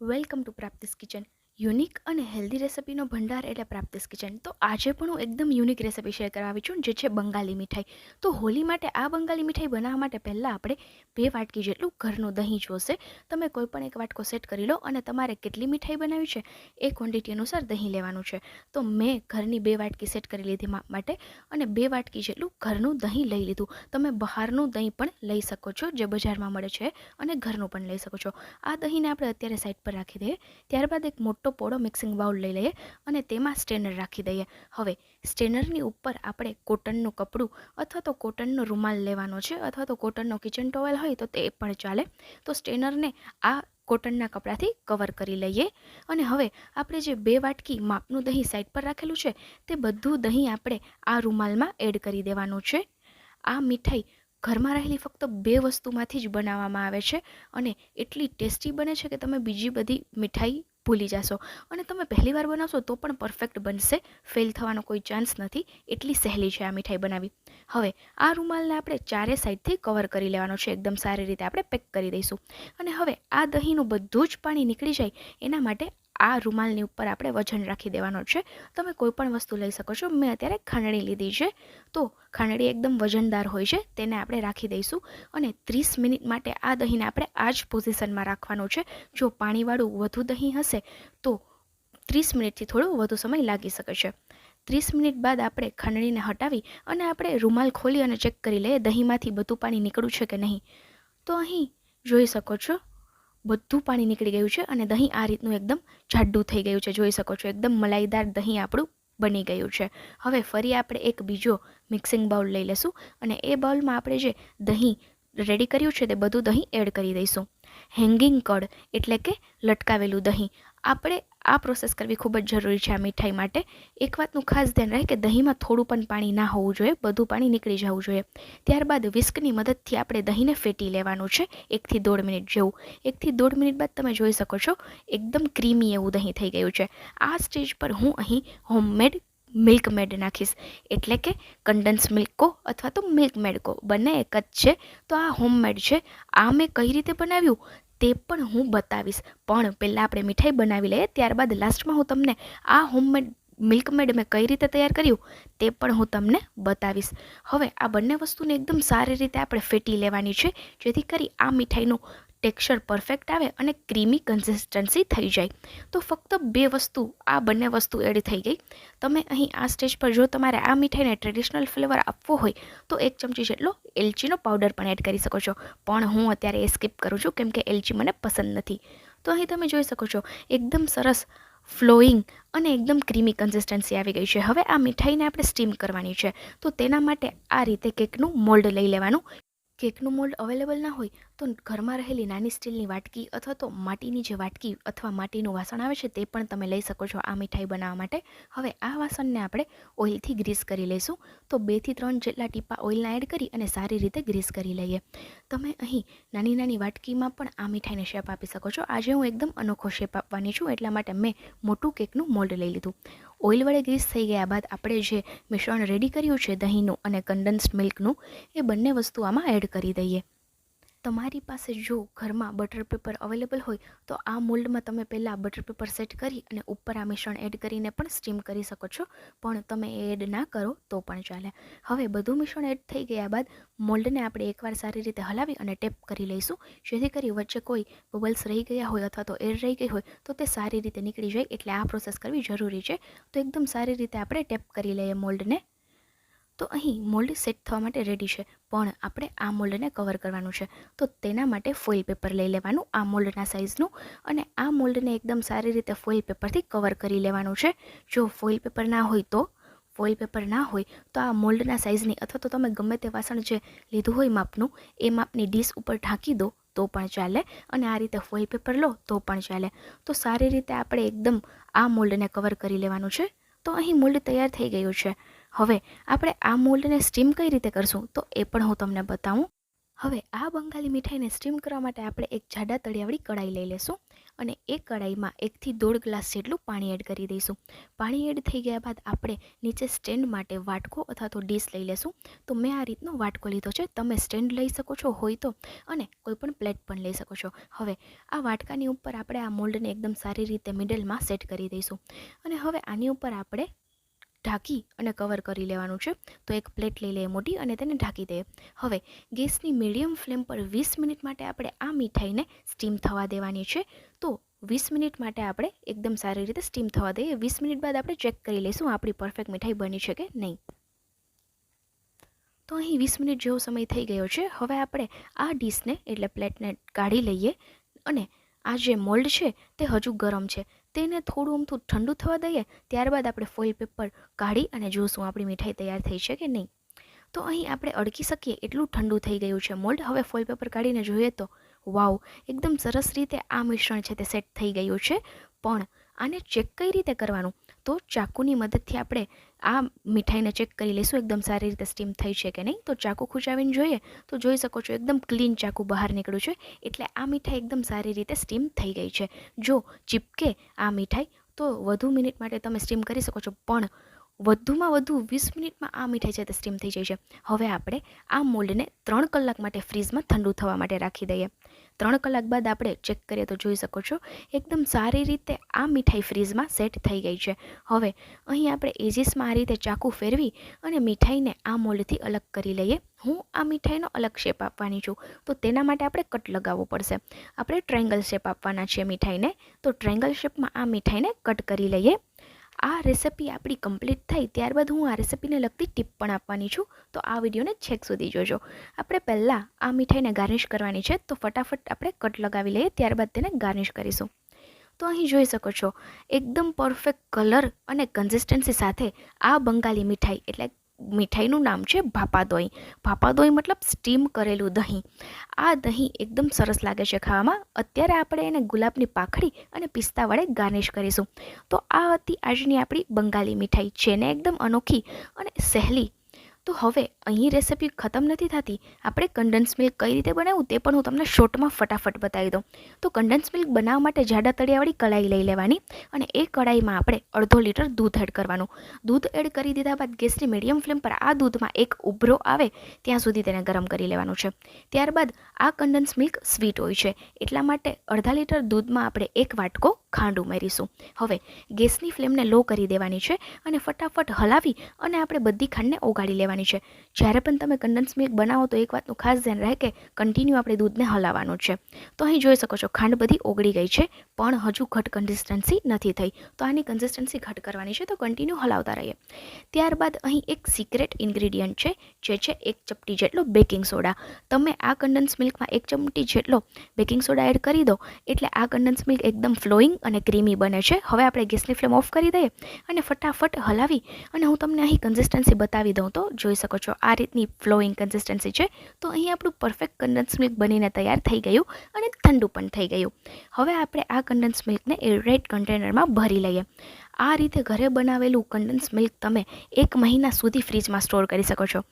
Welcome to Prapti's kitchen unique અને healthy રેસિપીનો ભંડાર એટલે પ્રાપ્તિસ કિચન. તો આજે પણ હું એકદમ યુનિક રેસિપી શેર કરવા આવી છું, જે છે બંગાળી મીઠાઈ. તો હોલી માટે આ બંગાળી મીઠાઈ બનાવવા માટે પહેલાં આપણે બે વાટકી જેટલું ઘરનું દહીં જોશે. તમે કોઈ પણ એક વાટકો સેટ કરી લો અને તમારે કેટલી મીઠાઈ બનાવી છે એ ક્વોન્ટિટી અનુસાર દહીં લેવાનું છે. તો મેં ઘરની બે વાટકી સેટ કરી લીધી માટે અને બે વાટકી જેટલું ઘરનું દહીં લઈ લીધું. તમે બહારનું દહીં પણ લઈ શકો છો, જે બજારમાં મળે છે અને ઘરનું પણ લઈ શકો છો. આ દહીંને આપણે અત્યારે સાઈડ પર રાખી દઈએ. ત્યારબાદ એક મોટો પોળો મિક્સિંગ બાઉલ લઈ લઈએ અને તેમાં સ્ટેનર રાખી દઈએ. હવે સ્ટેનરની ઉપર આપણે કોટનનું કપડું અથવા તો કોટનનો રૂમાલ લેવાનો છે અથવા તો કોટનનો કિચન ટોવેલ હોય તો તે પણ ચાલે. તો સ્ટેનરને આ કોટનના કપડાથી કવર કરી લઈએ. અને હવે આપણે જે બે વાટકી માપનું દહીં સાઈડ પર રાખેલું છે તે બધું દહીં આપણે આ રૂમાલમાં એડ કરી દેવાનું છે. આ મીઠાઈ ઘરમાં રહેલી ફક્ત બે વસ્તુમાંથી જ બનાવવામાં આવે છે અને એટલી ટેસ્ટી બને છે કે તમે બીજી બધી મીઠાઈ ભૂલી જશો. અને તમે પહેલી વાર બનાવશો તો પણ પરફેક્ટ બનશે. ફેલ થવાનો કોઈ ચાન્સ નથી. એટલી સહેલી છે આ મીઠાઈ બનાવી. હવે, આ રૂમાલને આપણે ચારે સાઈડથી કવર કરી લેવાનો છે. એકદમ સારી રીતે આપણે પેક કરી દઈશું. અને હવે આ દહીંનું બધું જ પાણી નીકળી જાય એના માટે આ રૂમાલની ઉપર આપણે વજન રાખી દેવાનો છે. તમે કોઈ પણ વસ્તુ લઈ શકો છો. મેં અત્યારે ખાંડણી લીધી છે. તો ખાંડણી એકદમ વજનદાર હોય છે. તેને આપણે રાખી દઈશું અને ત્રીસ મિનિટ માટે આ દહીંને આપણે આ જ પોઝિશનમાં રાખવાનું છે. જો પાણીવાળું વધુ દહીં હશે, તો ત્રીસ મિનિટથી થોડો વધુ સમય લાગી શકે છે. ત્રીસ મિનિટ બાદ આપણે ખાંડણીને હટાવી અને આપણે રૂમાલ ખોલી અને ચેક કરી લઈએ દહીંમાંથી બધું પાણી નીકળ્યું છે કે નહીં. તો અહીં જોઈ શકો છો બધું પાણી નીકળી ગયું છે અને દહીં આ રીતનું એકદમ જાડું થઈ ગયું છે. જોઈ શકો છો, એકદમ મલાઈદાર દહીં આપણું બની ગયું છે. હવે ફરી આપણે એક બીજો મિક્સિંગ બાઉલ લઈ લેશું અને એ બાઉલમાં આપણે જે દહીં રેડી કર્યું છે તે બધું દહીં એડ કરી દઈશું. હેંગિંગ કડ એટલે કે લટકાવેલું દહીં. આપણે આ પ્રોસેસ કરવી ખૂબ જ જરૂરી છે આ મીઠાઈ માટે. એક વાતનું ખાસ ધ્યાન રહે કે દહીંમાં થોડું પણ પાણી ના હોવું જોઈએ, બધું પાણી નીકળી જવું જોઈએ. ત્યારબાદ વિસ્કની મદદથી આપણે દહીંને ફેટી લેવાનું છે, એકથી દોઢ મિનિટ જેવું. એકથી દોઢ મિનિટ બાદ તમે જોઈ શકો છો, એકદમ ક્રીમી એવું દહીં થઈ ગયું છે. આ સ્ટેજ પર હું અહીં હોમમેડ મિલ્ક મેડ નાખીશ. એટલે કે કન્ડન્સ મિલ્ક અથવા તો મિલ્ક મેડ કો બંને એક જ છે. તો આ હોમમેડ છે. આ મેં કઈ રીતે બનાવ્યું? તે પણ હું બતાવીશ. પણ પહેલાં આપણે મીઠાઈ બનાવી લઈએ, ત્યારબાદ લાસ્ટમાં હું તમને આ હોમમેડ મિલ્ક મેડ મેં કઈ રીતે તૈયાર કર્યું તે પણ હું તમને બતાવીશ. હવે આ બંને વસ્તુને એકદમ સારી રીતે આપણે ફેટી લેવાની છે, જેથી કરી આ મીઠાઈનું ટેક્સચર પરફેક્ટ આવે અને ક્રીમી કન્સિસ્ટન્સી થઈ જાય. તો ફક્ત બે વસ્તુ, આ બંને વસ્તુ એડ થઈ ગઈ. તમે અહીં આ સ્ટેજ પર જો તમારે આ મીઠાઈને ટ્રેડિશનલ ફ્લેવર આપવો હોય, તો એક ચમચી જેટલો એલચીનો પાવડર પણ એડ કરી શકો છો. પણ હું અત્યારે એ સ્કીપ કરું છું, કેમ કે એલચી મને પસંદ નથી. તો અહીં તમે જોઈ શકો છો, એકદમ સરસ ફ્લોઈંગ અને એકદમ ક્રીમી કન્સિસ્ટન્સી આવી ગઈ છે. હવે આ મીઠાઈને આપણે સ્ટીમ કરવાની છે. તો તેના માટે આ રીતે કેકનું મોલ્ડ લઈ લેવાનું. કેકનું મોલ્ડ અવેલેબલ ના હોય તો ઘરમાં રહેલી નાની સ્ટીલની વાટકી અથવા તો માટીની જે વાટકી અથવા માટીનું વાસણ આવે છે તે પણ તમે લઈ શકો છો આ મીઠાઈ બનાવવા માટે. હવે આ વાસણને આપણે ઓઇલથી ગ્રીસ કરી લઈશું. તો બેથી ત્રણ જેટલા ટીપા ઓઇલના એડ કરી અને સારી રીતે ગ્રીસ કરી લઈએ. તમે અહીં નાની નાની વાટકીમાં પણ આ મીઠાઈને શેપ આપી શકો છો. આજે હું એકદમ અનોખો શેપ આપવાની છું, એટલા માટે મેં મોટું કેકનું મોલ્ડ લઈ લીધું. ઓઇલ વડે ગ્રીસ થઈ ગયા બાદ આપણે જે મિશ્રણ રેડી કર્યું છે દહીંનું અને કન્ડન્સ્ડ મિલ્કનું એ બંને વસ્તુ આમાં એડ કરી દઈએ. તમારી પાસે જો ઘરમાં બટર પેપર અવેલેબલ હોય, તો આ મોલ્ડમાં તમે પહેલાં બટર પેપર સેટ કરી અને ઉપર આ મિશ્રણ એડ કરીને પણ સ્ટીમ કરી શકો છો. પણ તમે એ એડ ના કરો તો પણ ચાલે. હવે બધું મિશ્રણ એડ થઈ ગયા બાદ મોલ્ડને આપણે એકવાર સારી રીતે હલાવી અને ટેપ કરી લઈશું. જેથી કરી વચ્ચે કોઈ બબલ્સ રહી ગયા હોય અથવા તો એર રહી ગઈ હોય, તો તે સારી રીતે નીકળી જાય. એટલે આ પ્રોસેસ કરવી જરૂરી છે. તો એકદમ સારી રીતે આપણે ટેપ કરી લઈએ મોલ્ડને તો અહીં મોલ્ડ સેટ થવા માટે રેડી છે. પણ આપણે આ મોલ્ડને કવર કરવાનું છે. તો તેના માટે ફોઇલ પેપર લઈ લેવાનું આ મોલ્ડના સાઇઝનું અને આ મોલ્ડને એકદમ સારી રીતે ફોઇલ પેપરથી કવર કરી લેવાનું છે. જો ફોઇલ પેપર ના હોય તો ફોઇલ પેપર ના હોય તો આ મોલ્ડના સાઇઝની અથવા તો તમે ગમે તે વાસણ જે લીધું હોય માપનું, એ માપની ડીશ ઉપર ઢાંકી દો તો પણ ચાલે અને આ રીતે ફોઇલ પેપર લો તો પણ ચાલે. તો સારી રીતે આપણે એકદમ આ મોલ્ડને કવર કરી લેવાનું છે. તો અહીં મોલ્ડ તૈયાર થઈ ગયું છે. હવે આપણે આ મોલ્ડને સ્ટીમ કઈ રીતે કરશું તો એ પણ હું તમને બતાવું. હવે આ બંગાળી મીઠાઈને સ્ટીમ કરવા માટે આપણે એક જાડા તળિયાવાળી કઢાઈ લઈ લેશું અને એ કઢાઈમાં એકથી દોઢ ગ્લાસ જેટલું પાણી એડ કરી દઈશું. પાણી એડ થઈ ગયા બાદ આપણે નીચે સ્ટેન્ડ માટે વાટકો અથવા તો ડીશ લઈ લેશું. તો મેં આ રીતનો વાટકો લીધો છે. તમે સ્ટેન્ડ લઈ શકો છો, હોય તો, અને કોઈ પણ પ્લેટ પણ લઈ શકો છો. હવે આ વાટકાની ઉપર આપણે આ મોલ્ડને એકદમ સારી રીતે મિડલમાં સેટ કરી દઈશું. અને હવે આની ઉપર આપણે ઢાંકી અને કવર કરી લેવાનું છે. તો એક પ્લેટ લઈ લઈએ મોટી અને તેને ઢાંકી દઈએ. હવે ગેસની મીડિયમ ફ્લેમ પર વીસ મિનિટ માટે આપણે આ મીઠાઈને સ્ટીમ થવા દેવાની છે. તો વીસ મિનિટ માટે આપણે એકદમ સારી રીતે સ્ટીમ થવા દઈએ. વીસ મિનિટ બાદ આપણે ચેક કરી લઈશું આપણી પરફેક્ટ મીઠાઈ બની છે કે નહીં. તો અહીં વીસ મિનિટ જેવો સમય થઈ ગયો છે. હવે આપણે આ ડીશને એટલે પ્લેટને કાઢી લઈએ અને આ જે મોલ્ડ છે તે હજુ ગરમ છે. તેને થોડું અમથું ઠંડુ થવા દઈએ, ત્યારબાદ આપણે ફોઇલ પેપર કાઢી અને જોશું આપણી મીઠાઈ તૈયાર થઈ છે કે નહીં. તો અહીં આપણે અડકી શકીએ એટલું ઠંડુ થઈ ગયું છે મોલ્ડ હવે ફોઇલ પેપર કાઢીને જોઈએ તો વાવ એકદમ સરસ રીતે આ મિશ્રણ છે તે સેટ થઈ ગયું છે. પણ આને ચેક કઈ રીતે કરવાનું? તો ચાકુની મદદથી આપણે આ મીઠાઈને ચેક કરી લઈશું, એકદમ સારી રીતે સ્ટીમ થઈ છે કે નહીં? તો ચાકુ ખૂંચાવીને જોઈએ, તો જોઈ શકો છો એકદમ ક્લીન ચાકુ બહાર નીકળ્યું છે, એટલે આ મીઠાઈ એકદમ સારી રીતે સ્ટીમ થઈ ગઈ છે. જો ચીપકે આ મીઠાઈ, તો વધુ મિનિટ માટે તમે સ્ટીમ કરી શકો છો. પણ વધુમાં વધુ વીસ મિનિટમાં આ મીઠાઈ છે તે સ્ટીમ થઈ જાય છે. હવે આપણે આ મોલ્ડને ત્રણ કલાક માટે ફ્રીઝમાં ઠંડુ થવા માટે રાખી દઈએ. ત્રણ કલાક બાદ આપણે ચેક કરીએ તો જોઈ શકો છો, એકદમ સારી રીતે આ મીઠાઈ ફ્રીઝમાં સેટ થઈ ગઈ છે. હવે અહીં આપણે એજીસમાં આ રીતે ચાકુ ફેરવી અને મીઠાઈને આ મોલ્ડથી અલગ કરી લઈએ. હું આ મીઠાઈનો અલગ શેપ આપવાની છું, તો તેના માટે આપણે કટ લગાવવો પડશે. આપણે ટ્રાયંગલ શેપ આપવાના છે મીઠાઈને, તો ટ્રેંગલ શેપમાં આ મીઠાઈને કટ કરી લઈએ. આ રેસિપી આપણી કમ્પ્લીટ થઈ, ત્યારબાદ હું આ રેસિપીને લગતી ટીપ પણ આપવાની છું. તો આ વિડીયોને છેક સુધી જોજો. આપણે પહેલાં આ મીઠાઈને ગાર્નિશ કરવાની છે, તો ફટાફટ આપણે કટ લગાવી લઈએ, ત્યારબાદ તેને ગાર્નિશ કરીશું. તો અહીં જોઈ શકો છો, એકદમ પરફેક્ટ કલર અને કન્સિસ્ટન્સી સાથે આ બંગાળી મીઠાઈ, એટલે મીઠાઈનું નામ છે ભાપા દોઈ ભાપા દોઈ મતલબ સ્ટીમ કરેલું દહીં. આ દહીં એકદમ સરસ લાગે છે ખાવામાં. અત્યારે આપણે એને ગુલાબની પાખડી અને પિસ્તા વડે ગાર્નિશ કરીશું. તો આ હતી આજની આપણી બંગાળી મીઠાઈ. છે ને એકદમ અનોખી અને સહેલી તો હવે અહીં રેસિપી ખતમ નથી થતી. આપણે કન્ડન્સ મિલ્ક કઈ રીતે બનાવવું તે પણ હું તમને શોર્ટમાં ફટાફટ બતાવી દઉં. તો કન્ડન્સ મિલ્ક બનાવવા માટે જાડા તળિયાવાળી કઢાઈ લઈ લેવાની અને એ કઢાઈમાં આપણે અડધો લીટર દૂધ એડ કરવાનું. દૂધ એડ કરી દીધા બાદ ગેસની મીડિયમ ફ્લેમ પર આ દૂધમાં એક ઉભરો આવે ત્યાં સુધી તેને ગરમ કરી લેવાનું છે. ત્યારબાદ આ કન્ડન્સ મિલ્ક સ્વીટ હોય છે. એટલા માટે અડધા લીટર દૂધમાં આપણે એક વાટકો ખાંડ ઉમેરીશું. હવે, ગેસની ફ્લેમને લો કરી દેવાની છે અને ફટાફટ હલાવી અને આપણે બધી ખાંડને ઓગાળી લેવાની છે. જ્યારે પણ તમે કન્ડન્સ મિલ્ક બનાવો તો એક વાતનું ખાસ ધ્યાન રહે કે કન્ટિન્યુ આપણે દૂધને હલાવવાનું છે. તો અહીં જોઈ શકો છો, ખાંડ બધી ઓગળી ગઈ છે, પણ હજુ ઘટ કન્સિસ્ટન્સી નથી થઈ. તો આની કન્સિસ્ટન્સી ઘટ કરવાની છે તો કન્ટિન્યુ હલાવતા રહીએ. ત્યારબાદ અહીં એક સિક્રેટ ઇન્ગ્રીડિયન્ટ છે, જે છે એક ચપટી જેટલો બેકિંગ સોડા તમે આ કન્ડન્સ મિલ્કમાં એક ચમટી જેટલો બેકિંગ સોડા એડ કરી દો, એટલે આ કન્ડન્સ મિલ્ક એકદમ ફ્લોઈંગ અને ક્રીમી બને છે. હવે આપણે ગેસની ફ્લેમ ઓફ કરી દઈએ અને ફટાફટ હલાવી અને હું તમને અહીં કન્સિસ્ટન્સી બતાવી દઉં. તો જોઈ શકો છો, આ રીતની ફ્લોઈંગ કન્સિસ્ટન્સી છે. તો અહીં આપણું પરફેક્ટ કન્ડન્સ મિલ્ક બનીને તૈયાર થઈ ગયું અને ઠંડુ પણ થઈ ગયું. હવે આપણે આ કન્ડન્સ મિલ્કને એરટાઇટ કન્ટેનરમાં ભરી લઈએ. આ રીતે ઘરે બનાવેલું કન્ડન્સ મિલ્ક તમે એક મહિના સુધી ફ્રીજમાં સ્ટોર કરી શકો છો.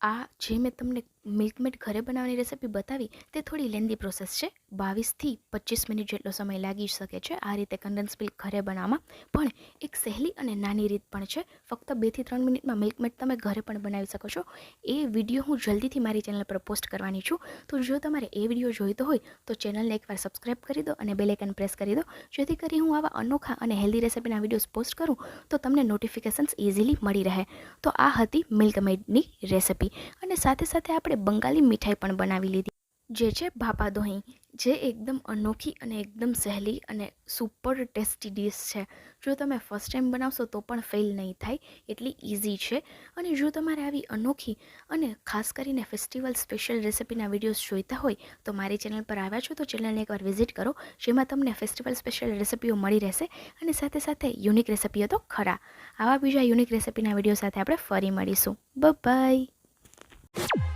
આ જે મેં તમને મિલ્કમેડ ઘરે બનાવવાની રેસિપી બતાવી તે થોડી લેન્ધી પ્રોસેસ છે. બાવીસથી પચીસ મિનિટ જેટલો સમય લાગી શકે છે આ રીતે કન્ડન્સ મિલ્ક ઘરે બનાવવામાં. પણ એક સહેલી અને નાની રીત પણ છે. ફક્ત બેથી ત્રણ મિનિટમાં મિલ્કમેડ તમે ઘરે પણ બનાવી શકો છો. એ વીડિયો હું જલ્દીથી મારી ચેનલ પર પોસ્ટ કરવાની છું. તો જો તમારે એ વીડિયો જોઈતો હોય તો ચેનલને એકવાર સબસ્ક્રાઈબ કરી દો અને બેલેકન પ્રેસ કરી દો. જેથી કરી હું આવા અનોખા અને હેલ્ધી રેસિપીના વિડીયોઝ પોસ્ટ કરું તો તમને નોટિફિકેશન્સ ઇઝીલી મળી રહે. તો આ હતી મિલ્કમેડની રેસિપી. અને સાથે સાથે આપણે બંગાળી મીઠાઈ પણ બનાવી લીધી. જે છે ભાપા દોહી, જે એકદમ અનોખી અને એકદમ સહેલી અને સુપર ટેસ્ટી ડીશ છે. જો તમે ફર્સ્ટ ટાઈમ બનાવશો તો પણ ફેલ નહીં થાય, એટલી ઇઝી છે. અને જો તમારે આવી અનોખી અને ખાસ કરીને ફેસ્ટિવલ સ્પેશિયલ રેસિપીના વિડીયોઝ જોઈતા હોય, તો મારી ચેનલ પર આવ્યા છો તો ચેનલને એકવાર વિઝિટ કરો, જેમાં તમને ફેસ્ટિવલ સ્પેશિયલ રેસિપીઓ મળી રહેશે અને સાથે સાથે યુનિક રેસિપીઓ તો ખરા. આવા બીજા યુનિક રેસિપીના વીડિયો સાથે આપણે ફરી મળીશું. બ બાય.